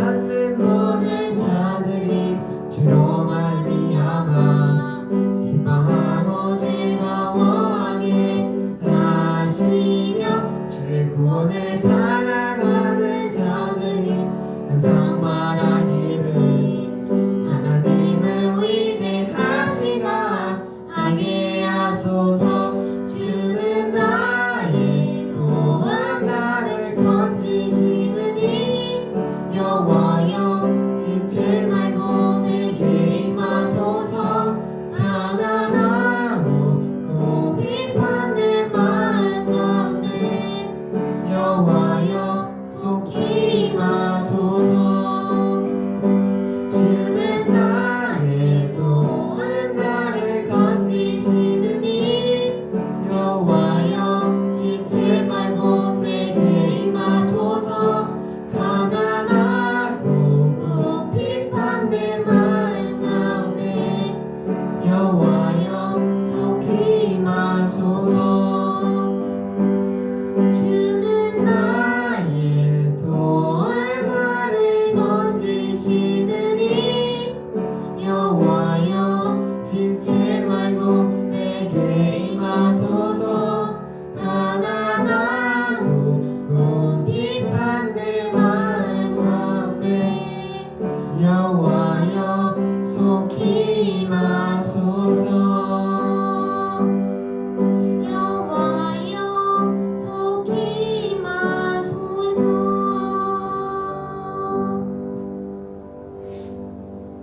찾는 모든 자들이 주로 말미암아 기뻐하고 즐거워하게 하시며 주의 구원을 사랑하는 자들이 항상 말하니 Deus. não Ooh.